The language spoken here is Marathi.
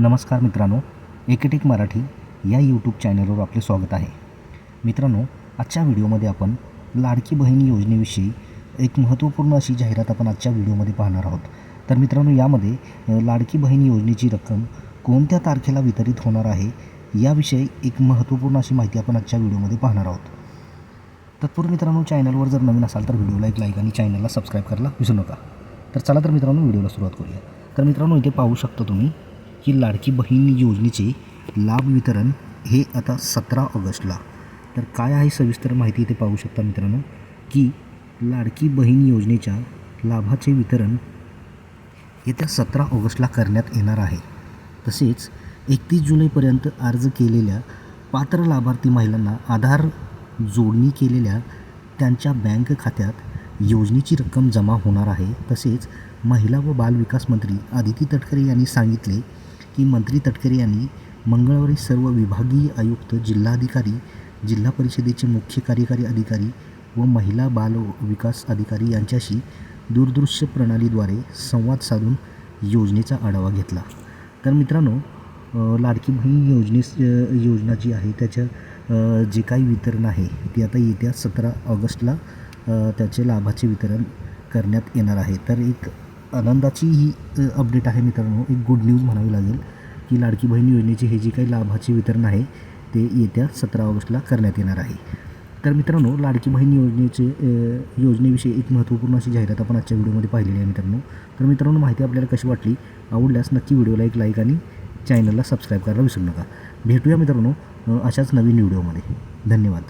नमस्कार मित्रांनो एकेटेक मराठी या यूट्यूब चॅनलवर आपले स्वागत आहे. मित्रांनो आजच्या व्हिडिओमध्ये आपण लाडकी बहीण योजनेविषयी एक महत्त्वपूर्ण अशी जाहिरात आपण आजच्या व्हिडिओमध्ये पाहणार आहोत. तर मित्रांनो यामध्ये लाडकी बहीण योजनेची रक्कम कोणत्या तारखेला वितरित होणार आहे याविषयी एक महत्त्वपूर्ण अशी माहिती आपण आजच्या व्हिडिओमध्ये पाहणार आहोत. तत्पूर्वी मित्रांनो चॅनलवर जर नवीन असाल तर व्हिडिओला एक लाईक आणि चॅनलला सबस्क्राईब करायला विसरू नका. तर चला तर मित्रांनो व्हिडिओला सुरुवात करूया. तर मित्रांनो इथे पाहू शकता तुम्ही की लाडकी बहीण योजनेचे लाभ वितरण हे आता सतरा ऑगस्टला. तर काय आहे सविस्तर माहिती इथे पाहू शकता मित्रांनो? की लाडकी बहीण योजनेच्या लाभाचे वितरण येत्या सतरा ऑगस्टला करण्यात येणार आहे. तसेच एकतीस जुलैपर्यंत अर्ज केलेल्या पात्र लाभार्थी महिलांना आधार जोडणी केलेल्या त्यांच्या बँक खात्यात योजनेची रक्कम जमा होणार आहे. तसेच महिला व बालविकास मंत्री आदिती तटकरे यांनी सांगितले की मंत्री तटकरे यांनी मंगळवारी सर्व विभागीय आयुक्त जिल्हाधिकारी जिल्हा परिषदेचे मुख्य कार्यकारी अधिकारी व महिला बाल विकास अधिकारी यांच्याशी दूरदृश्य प्रणालीद्वारे संवाद साधून योजनेचा आढावा घेतला. तर मित्रांनो लाडकी बहीण योजनेस योजना जी आहे त्याच्या जे काही वितरण आहे ते आता येत्या सतरा ऑगस्टला त्याचे लाभाचे वितरण करण्यात येणार आहे. तर एक आनंदाची ही अपडेट आहे मित्रांनो. एक गुड न्यूज म्हणावी लागेल की लाडकी बहीण योजनेचे हे जे काही लाभाचे वितरण आहे ते येत्या सतरा ऑगस्टला करण्यात येणार आहे. तर मित्रांनो लाडकी बहीण योजनेचे योजनेविषयी एक महत्त्वपूर्ण अशी जाहिरात आपण आजच्या व्हिडिओमध्ये पाहिलेली आहे मित्रांनो. तर मित्रांनो माहिती आपल्याला कशी वाटली आवडल्यास नक्की व्हिडिओला एक लाईक आणि चॅनलला सबस्क्राईब करायला विसरू नका. भेटूया मित्रांनो अशाच नवीन व्हिडिओमध्ये. धन्यवाद.